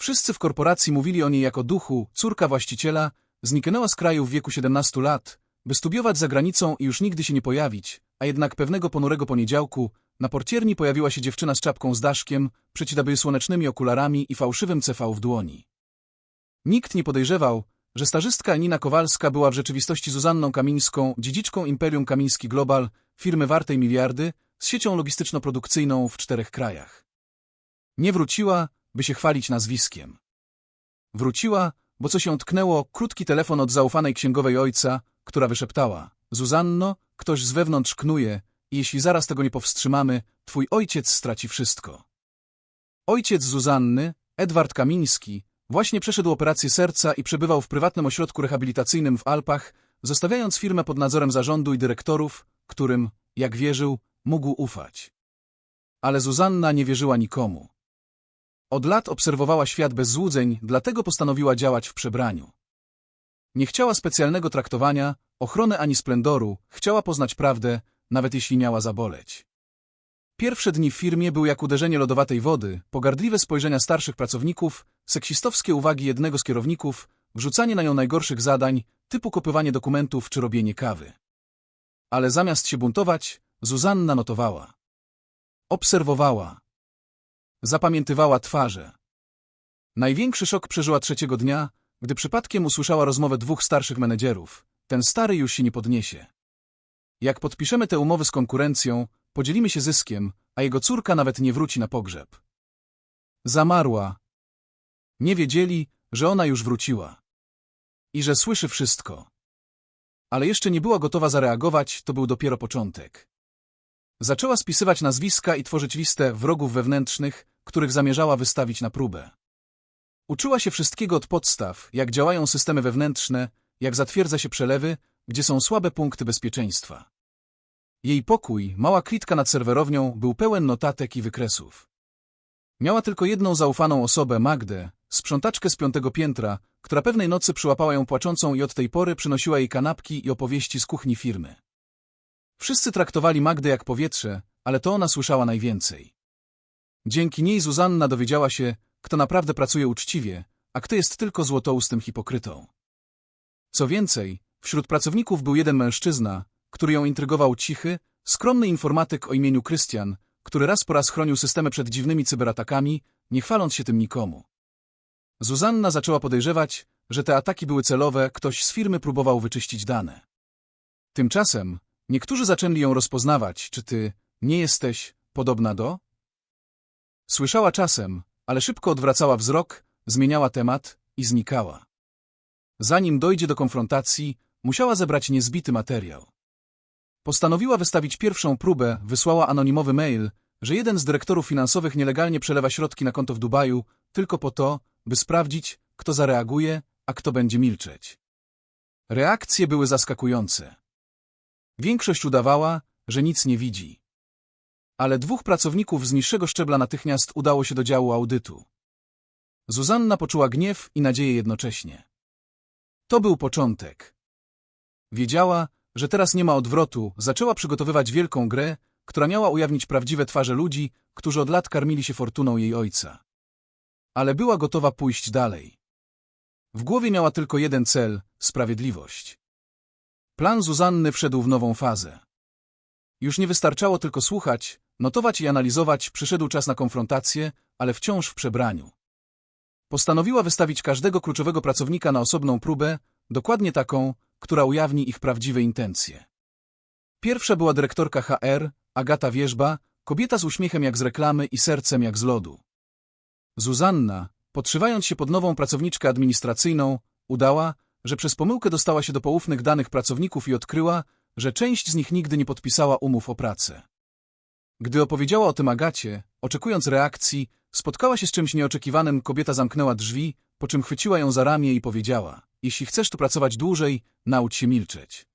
Wszyscy w korporacji mówili o niej jako duchu, córka właściciela, zniknęła z kraju w wieku 17 lat, by studiować za granicą i już nigdy się nie pojawić, a jednak pewnego ponurego poniedziałku na portierni pojawiła się dziewczyna z czapką z daszkiem, przecidaby słonecznymi okularami i fałszywym CV w dłoni. Nikt nie podejrzewał, że stażystka Nina Kowalska była w rzeczywistości Zuzanną Kamińską, dziedziczką Imperium Kamiński Global, firmy wartej miliardy, z siecią logistyczno-produkcyjną w czterech krajach. Nie wróciła, by się chwalić nazwiskiem. Wróciła, bo co się tknęło, krótki telefon od zaufanej księgowej ojca, która wyszeptała. Zuzanno, ktoś z wewnątrz knuje i jeśli zaraz tego nie powstrzymamy, twój ojciec straci wszystko. Ojciec Zuzanny, Edward Kamiński, właśnie przeszedł operację serca i przebywał w prywatnym ośrodku rehabilitacyjnym w Alpach, zostawiając firmę pod nadzorem zarządu i dyrektorów, którym, jak wierzył, mógł ufać. Ale Zuzanna nie wierzyła nikomu. Od lat obserwowała świat bez złudzeń, dlatego postanowiła działać w przebraniu. Nie chciała specjalnego traktowania, ochrony ani splendoru, chciała poznać prawdę, nawet jeśli miała zaboleć. Pierwsze dni w firmie były jak uderzenie lodowatej wody, pogardliwe spojrzenia starszych pracowników, seksistowskie uwagi jednego z kierowników, wrzucanie na nią najgorszych zadań, typu kopywanie dokumentów czy robienie kawy. Ale zamiast się buntować, Zuzanna notowała. Obserwowała. Zapamiętywała twarze. Największy szok przeżyła trzeciego dnia, gdy przypadkiem usłyszała rozmowę dwóch starszych menedżerów. Ten stary już się nie podniesie. Jak podpiszemy te umowy z konkurencją, podzielimy się zyskiem, a jego córka nawet nie wróci na pogrzeb. Zamarła. Nie wiedzieli, że ona już wróciła. I że słyszy wszystko. Ale jeszcze nie była gotowa zareagować, to był dopiero początek. Zaczęła spisywać nazwiska i tworzyć listę wrogów wewnętrznych, których zamierzała wystawić na próbę. Uczyła się wszystkiego od podstaw, jak działają systemy wewnętrzne, jak zatwierdza się przelewy, gdzie są słabe punkty bezpieczeństwa. Jej pokój, mała klitka nad serwerownią, był pełen notatek i wykresów. Miała tylko jedną zaufaną osobę, Magdę, sprzątaczkę z piątego piętra, która pewnej nocy przyłapała ją płaczącą i od tej pory przynosiła jej kanapki i opowieści z kuchni firmy. Wszyscy traktowali Magdę jak powietrze, ale to ona słyszała najwięcej. Dzięki niej Zuzanna dowiedziała się, kto naprawdę pracuje uczciwie, a kto jest tylko złotoustym hipokrytą. Co więcej, wśród pracowników był jeden mężczyzna, który ją intrygował cichy, skromny informatyk o imieniu Krystian, który raz po raz chronił systemy przed dziwnymi cyberatakami, nie chwaląc się tym nikomu. Zuzanna zaczęła podejrzewać, że te ataki były celowe, ktoś z firmy próbował wyczyścić dane. Tymczasem niektórzy zaczęli ją rozpoznawać, czy ty nie jesteś podobna do? Słyszała czasem, ale szybko odwracała wzrok, zmieniała temat i znikała. Zanim dojdzie do konfrontacji, musiała zebrać niezbity materiał. Postanowiła wystawić pierwszą próbę, wysłała anonimowy mail, że jeden z dyrektorów finansowych nielegalnie przelewa środki na konto w Dubaju, tylko po to, by sprawdzić, kto zareaguje, a kto będzie milczeć. Reakcje były zaskakujące. Większość udawała, że nic nie widzi. Ale dwóch pracowników z niższego szczebla natychmiast udało się do działu audytu. Zuzanna poczuła gniew i nadzieję jednocześnie. To był początek. Wiedziała, że teraz nie ma odwrotu, zaczęła przygotowywać wielką grę, która miała ujawnić prawdziwe twarze ludzi, którzy od lat karmili się fortuną jej ojca. Ale była gotowa pójść dalej. W głowie miała tylko jeden cel – sprawiedliwość. Plan Zuzanny wszedł w nową fazę. Już nie wystarczało tylko słuchać, notować i analizować, przyszedł czas na konfrontację, ale wciąż w przebraniu. Postanowiła wystawić każdego kluczowego pracownika na osobną próbę, dokładnie taką, która ujawni ich prawdziwe intencje. Pierwsza była dyrektorka HR, Agata Wierzba, kobieta z uśmiechem jak z reklamy i sercem jak z lodu. Zuzanna, podszywając się pod nową pracowniczkę administracyjną, udała, że przez pomyłkę dostała się do poufnych danych pracowników i odkryła, że część z nich nigdy nie podpisała umów o pracę. Gdy opowiedziała o tym Agacie, oczekując reakcji, spotkała się z czymś nieoczekiwanym, kobieta zamknęła drzwi, po czym chwyciła ją za ramię i powiedziała Jeśli chcesz tu pracować dłużej, naucz się milczeć.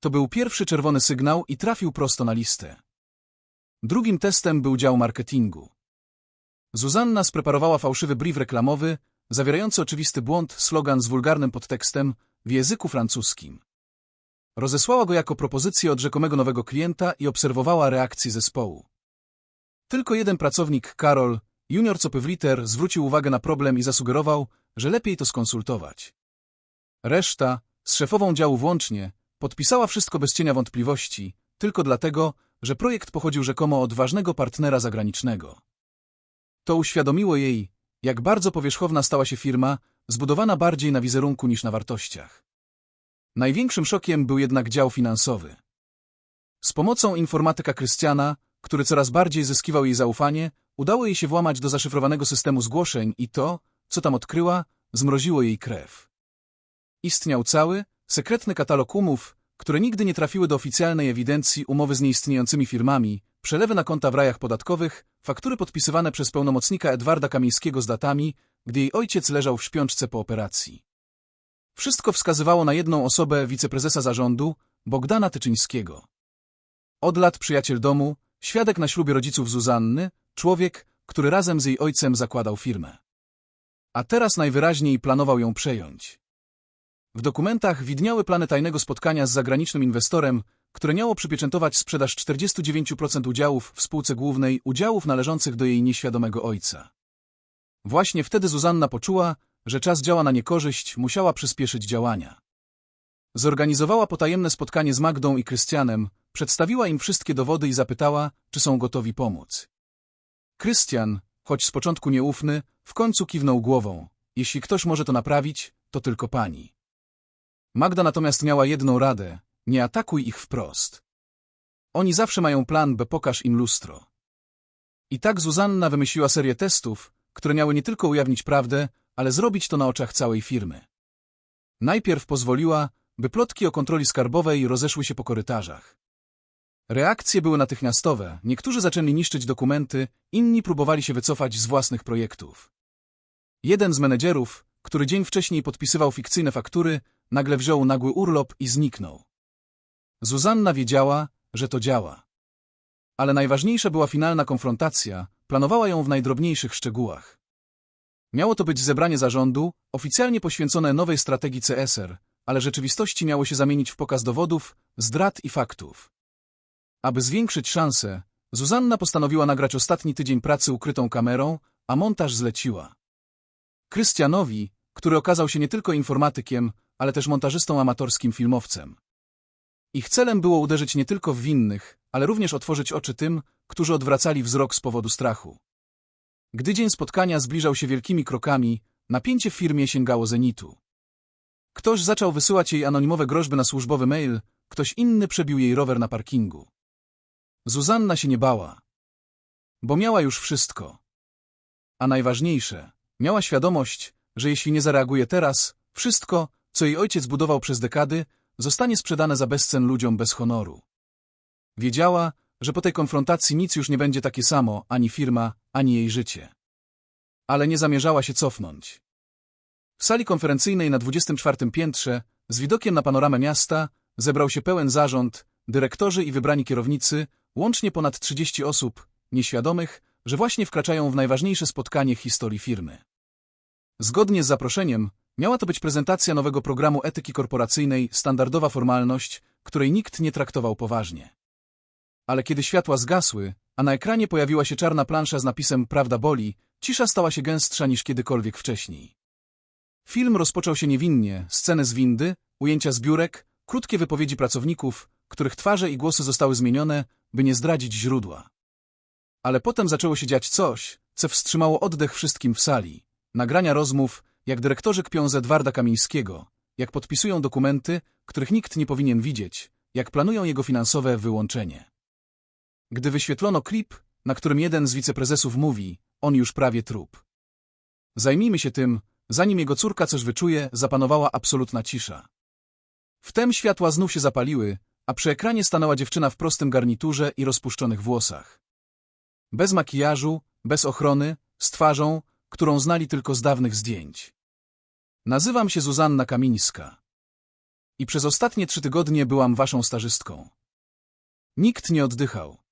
To był pierwszy czerwony sygnał i trafił prosto na listę. Drugim testem był dział marketingu. Zuzanna spreparowała fałszywy brief reklamowy, zawierający oczywisty błąd, slogan z wulgarnym podtekstem w języku francuskim. Rozesłała go jako propozycję od rzekomego nowego klienta i obserwowała reakcję zespołu. Tylko jeden pracownik, Karol, junior Copywriter zwrócił uwagę na problem i zasugerował, że lepiej to skonsultować. Reszta, z szefową działu włącznie, podpisała wszystko bez cienia wątpliwości, tylko dlatego, że projekt pochodził rzekomo od ważnego partnera zagranicznego. To uświadomiło jej, jak bardzo powierzchowna stała się firma, zbudowana bardziej na wizerunku niż na wartościach. Największym szokiem był jednak dział finansowy. Z pomocą informatyka Krystiana, który coraz bardziej zyskiwał jej zaufanie, udało jej się włamać do zaszyfrowanego systemu zgłoszeń i to, co tam odkryła, zmroziło jej krew. Istniał cały, sekretny katalog umów, które nigdy nie trafiły do oficjalnej ewidencji umowy z nieistniejącymi firmami, przelewy na konta w rajach podatkowych, faktury podpisywane przez pełnomocnika Edwarda Kamińskiego z datami, gdy jej ojciec leżał w śpiączce po operacji. Wszystko wskazywało na jedną osobę wiceprezesa zarządu, Bogdana Tyczyńskiego. Od lat przyjaciel domu, świadek na ślubie rodziców Zuzanny, człowiek, który razem z jej ojcem zakładał firmę. A teraz najwyraźniej planował ją przejąć. W dokumentach widniały plany tajnego spotkania z zagranicznym inwestorem, które miało przypieczętować sprzedaż 49% udziałów w spółce głównej udziałów należących do jej nieświadomego ojca. Właśnie wtedy Zuzanna poczuła, że czas działa na niekorzyść, musiała przyspieszyć działania. Zorganizowała potajemne spotkanie z Magdą i Krystianem, przedstawiła im wszystkie dowody i zapytała, czy są gotowi pomóc. Krystian, choć z początku nieufny, w końcu kiwnął głową. Jeśli ktoś może to naprawić, to tylko pani. Magda natomiast miała jedną radę, nie atakuj ich wprost. Oni zawsze mają plan, by pokaż im lustro. I tak Zuzanna wymyśliła serię testów, które miały nie tylko ujawnić prawdę, ale zrobić to na oczach całej firmy. Najpierw pozwoliła, by plotki o kontroli skarbowej rozeszły się po korytarzach. Reakcje były natychmiastowe, niektórzy zaczęli niszczyć dokumenty, inni próbowali się wycofać z własnych projektów. Jeden z menedżerów, który dzień wcześniej podpisywał fikcyjne faktury, nagle wziął nagły urlop i zniknął. Zuzanna wiedziała, że to działa. Ale najważniejsza była finalna konfrontacja, planowała ją w najdrobniejszych szczegółach. Miało to być zebranie zarządu, oficjalnie poświęcone nowej strategii CSR, ale rzeczywistości miało się zamienić w pokaz dowodów, zdrad i faktów. Aby zwiększyć szanse, Zuzanna postanowiła nagrać ostatni tydzień pracy ukrytą kamerą, a montaż zleciła. Krystianowi, który okazał się nie tylko informatykiem, ale też montażystą amatorskim filmowcem. Ich celem było uderzyć nie tylko w winnych, ale również otworzyć oczy tym, którzy odwracali wzrok z powodu strachu. Gdy dzień spotkania zbliżał się wielkimi krokami, napięcie w firmie sięgało zenitu. Ktoś zaczął wysyłać jej anonimowe groźby na służbowy mail, ktoś inny przebił jej rower na parkingu. Zuzanna się nie bała, bo miała już wszystko. A najważniejsze, miała świadomość, że jeśli nie zareaguje teraz, wszystko, co jej ojciec budował przez dekady, zostanie sprzedane za bezcen ludziom bez honoru. Wiedziała, że po tej konfrontacji nic już nie będzie takie samo, ani firma, ani jej życie. Ale nie zamierzała się cofnąć. W sali konferencyjnej na 24 piętrze, z widokiem na panoramę miasta, zebrał się pełen zarząd, dyrektorzy i wybrani kierownicy, łącznie ponad 30 osób, nieświadomych, że właśnie wkraczają w najważniejsze spotkanie historii firmy. Zgodnie z zaproszeniem, miała to być prezentacja nowego programu etyki korporacyjnej, standardowa formalność, której nikt nie traktował poważnie. Ale kiedy światła zgasły, a na ekranie pojawiła się czarna plansza z napisem Prawda boli, cisza stała się gęstsza niż kiedykolwiek wcześniej. Film rozpoczął się niewinnie, sceny z windy, ujęcia z biurek, krótkie wypowiedzi pracowników, których twarze i głosy zostały zmienione, by nie zdradzić źródła. Ale potem zaczęło się dziać coś, co wstrzymało oddech wszystkim w sali. Nagrania rozmów, jak dyrektorzy kpią z Edwarda Kamińskiego, jak podpisują dokumenty, których nikt nie powinien widzieć, jak planują jego finansowe wyłączenie. Gdy wyświetlono klip, na którym jeden z wiceprezesów mówi, on już prawie trup. Zajmijmy się tym, zanim jego córka coś wyczuje, zapanowała absolutna cisza. Wtem światła znów się zapaliły, a przy ekranie stanęła dziewczyna w prostym garniturze i rozpuszczonych włosach. Bez makijażu, bez ochrony, z twarzą, którą znali tylko z dawnych zdjęć. Nazywam się Zuzanna Kamińska. I przez ostatnie trzy tygodnie byłam waszą stażystką. Nikt nie oddychał.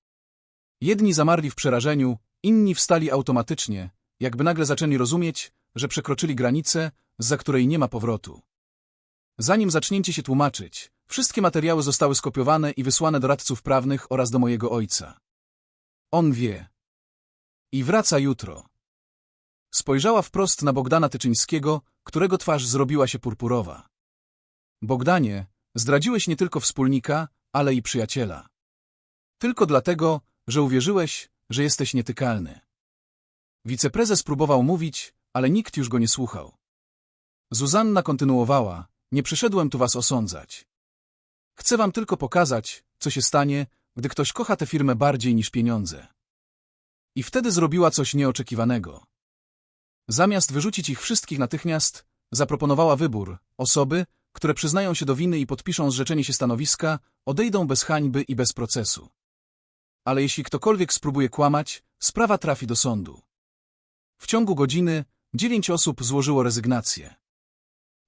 Jedni zamarli w przerażeniu, inni wstali automatycznie, jakby nagle zaczęli rozumieć, że przekroczyli granicę, za której nie ma powrotu. Zanim zaczniecie się tłumaczyć, wszystkie materiały zostały skopiowane i wysłane do radców prawnych oraz do mojego ojca. On wie. I wraca jutro. Spojrzała wprost na Bogdana Tyczyńskiego, którego twarz zrobiła się purpurowa. Bogdanie, zdradziłeś nie tylko wspólnika, ale i przyjaciela. Tylko dlatego, że uwierzyłeś, że jesteś nietykalny. Wiceprezes próbował mówić, ale nikt już go nie słuchał. Zuzanna kontynuowała, nie przyszedłem tu was osądzać. Chcę wam tylko pokazać, co się stanie, gdy ktoś kocha tę firmę bardziej niż pieniądze. I wtedy zrobiła coś nieoczekiwanego. Zamiast wyrzucić ich wszystkich natychmiast, zaproponowała wybór. Osoby, które przyznają się do winy i podpiszą zrzeczenie się stanowiska, odejdą bez hańby i bez procesu. Ale jeśli ktokolwiek spróbuje kłamać, sprawa trafi do sądu. W ciągu godziny dziewięć osób złożyło rezygnację.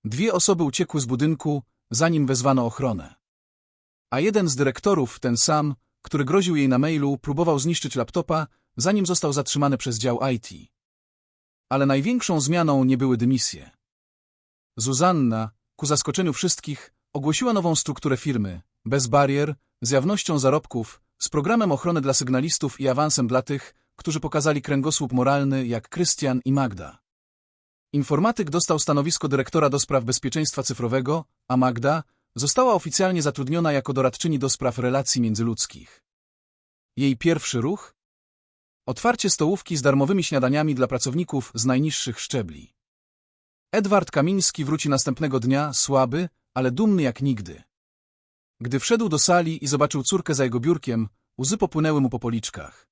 Dwie osoby uciekły z budynku, zanim wezwano ochronę. A jeden z dyrektorów, ten sam, który groził jej na mailu, próbował zniszczyć laptopa, zanim został zatrzymany przez dział IT. Ale największą zmianą nie były dymisje. Zuzanna, ku zaskoczeniu wszystkich, ogłosiła nową strukturę firmy, bez barier, z jawnością zarobków, z programem ochrony dla sygnalistów i awansem dla tych, którzy pokazali kręgosłup moralny jak Krystian i Magda. Informatyk dostał stanowisko dyrektora do spraw bezpieczeństwa cyfrowego, a Magda została oficjalnie zatrudniona jako doradczyni do spraw relacji międzyludzkich. Jej pierwszy ruch? Otwarcie stołówki z darmowymi śniadaniami dla pracowników z najniższych szczebli. Edward Kamiński wróci następnego dnia, słaby, ale dumny jak nigdy. Gdy wszedł do sali i zobaczył córkę za jego biurkiem, łzy popłynęły mu po policzkach.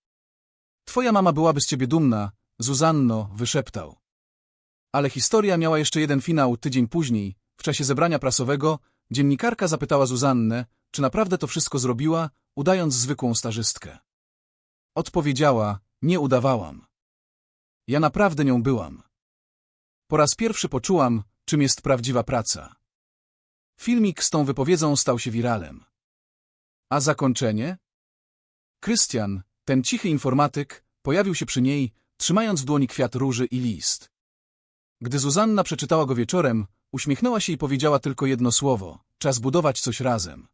Twoja mama byłaby z ciebie dumna, Zuzanno, wyszeptał. Ale historia miała jeszcze jeden finał tydzień później, w czasie zebrania prasowego, dziennikarka zapytała Zuzannę, czy naprawdę to wszystko zrobiła, udając zwykłą stażystkę. Odpowiedziała, nie udawałam. Ja naprawdę nią byłam. Po raz pierwszy poczułam, czym jest prawdziwa praca. Filmik z tą wypowiedzą stał się wiralem. A zakończenie? Krystian, ten cichy informatyk, pojawił się przy niej, trzymając w dłoni kwiat róży i list. Gdy Zuzanna przeczytała go wieczorem, uśmiechnęła się i powiedziała tylko jedno słowo – czas budować coś razem.